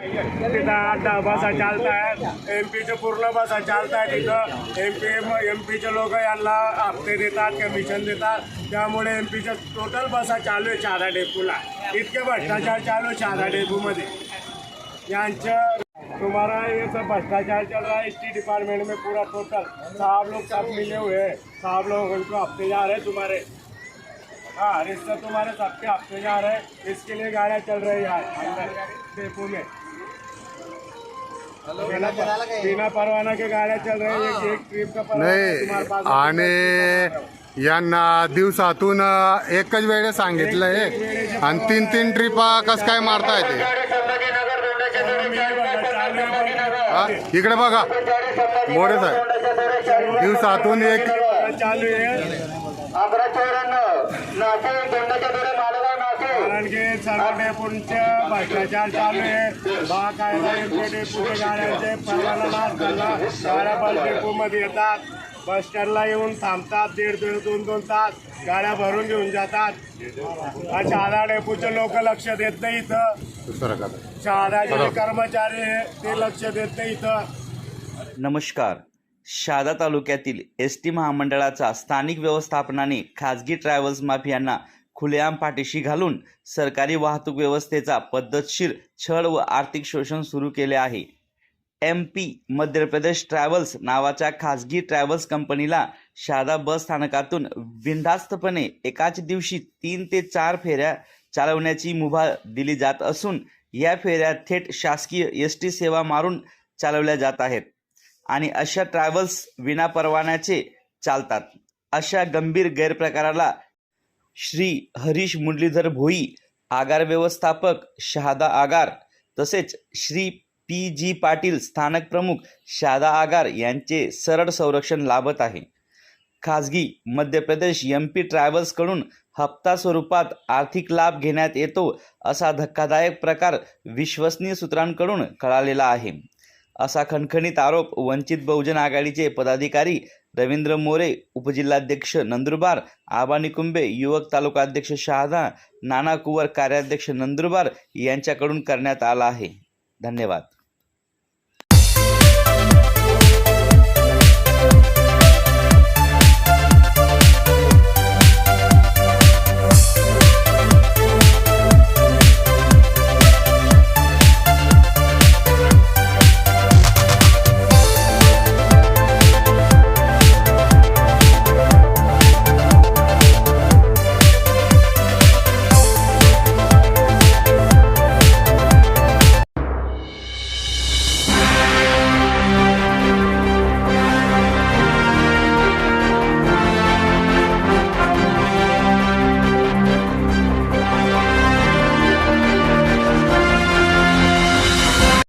तिथं आठ दहा बसा चालतायत. एम पीचे पूर्ण बसा चालतायत तिथं एम पी एम पीचे लोक यांना हप्ते देतात कमिशन देतात. त्यामुळे एम पीच्या टोटल बसा चालू आहे शहादा डेपूला. इतके भ्रष्टाचार चालू आहे शहादा डेपूमध्ये. यांचं तुम्हारा ये सब भ्रष्टाचार चल रहा है टी डिपार्टमेंट में पूरा टोटल साहब लोग सब मिले हुए हैं. साहब लोग उनको हफ्ते जा रहे तुम्हारे. हाँ रिश्ते तुम्हारे सबके हफ्ते जा रहे इसके लिए गाड़ियाँ चल रही है डेपू डेपो में. बिना परवाना के गाड्या चल रही है। एक- एक ट्रिप का नाही पास आणि यांना दिवसातून एकच वेळेस सांगितलंय. आणि तीन तीन ट्रिपा कस काय मारता येते इकडे बघा. मोरे साहेब दिवसातून एक चालू आहे. अकरा चौऱ्याण्णव नाशिक भ्रष्टाचार चालू आहे. बा काय गाड्यांचे परवाना गाड्या बस डेपोमध्ये येतात. बस स्टँडला येऊन थांबतात. दीड दीड दोन दोन तास गाड्या भरून घेऊन जातात. शहादा डेपूचे लोक लक्ष देत नाही इथं. शहादाचे जे कर्मचारी ते लक्ष देत नाही इथं. नमस्कार. शहादा तालुक्यातील एस टी महामंडळाचा स्थानिक व्यवस्थापनाने खाजगी ट्रॅव्हल्स माफियांना खुलेआम पाठीशी घालून सरकारी वाहतूक व्यवस्थेचा पद्धतशीर छळ व आर्थिक शोषण सुरू केले आहे. M P Madhya Pradesh travels नावाच्या खाजगी ट्रॅव्हल्स कंपनीला शारदा बस स्थानकातून बिनधास्तपणे एकाच दिवशी तीन ते चार फेऱ्या चालवण्याची मुभा दिली जात असून या फेऱ्या थेट शासकीय एस टी सेवा मारून चालवल्या जात आहेत आणि अशा ट्रॅव्हल्स विना परवान्याचे चालतात. अशा गंभीर गैरप्रकाराला श्री हरीश मुरलीधर भोई आगार व्यवस्थापक शहादा आगार तसेच श्री पी जी पाटील स्थानक प्रमुख शहादा आगार यांचे सरळ संरक्षण लाभत आहे. खाजगी मध्य प्रदेश एम पी ट्रॅव्हल्सकडून हप्ता स्वरूपात आर्थिक लाभ घेण्यात येतो असा धक्कादायक प्रकार विश्वसनीय सूत्रांकडून कळालेला आहे. असा खणखणीत आरोप वंचित बहुजन आघाडीचे पदाधिकारी रवींद्र मोरे उपजिल्हाध्यक्ष नंदुरबार आबा निकुंबे युवक तालुका अध्यक्ष शहादा नाना कुवर कार्याध्यक्ष नंदुरबार यांच्याकडून करण्यात आला आहे. धन्यवाद.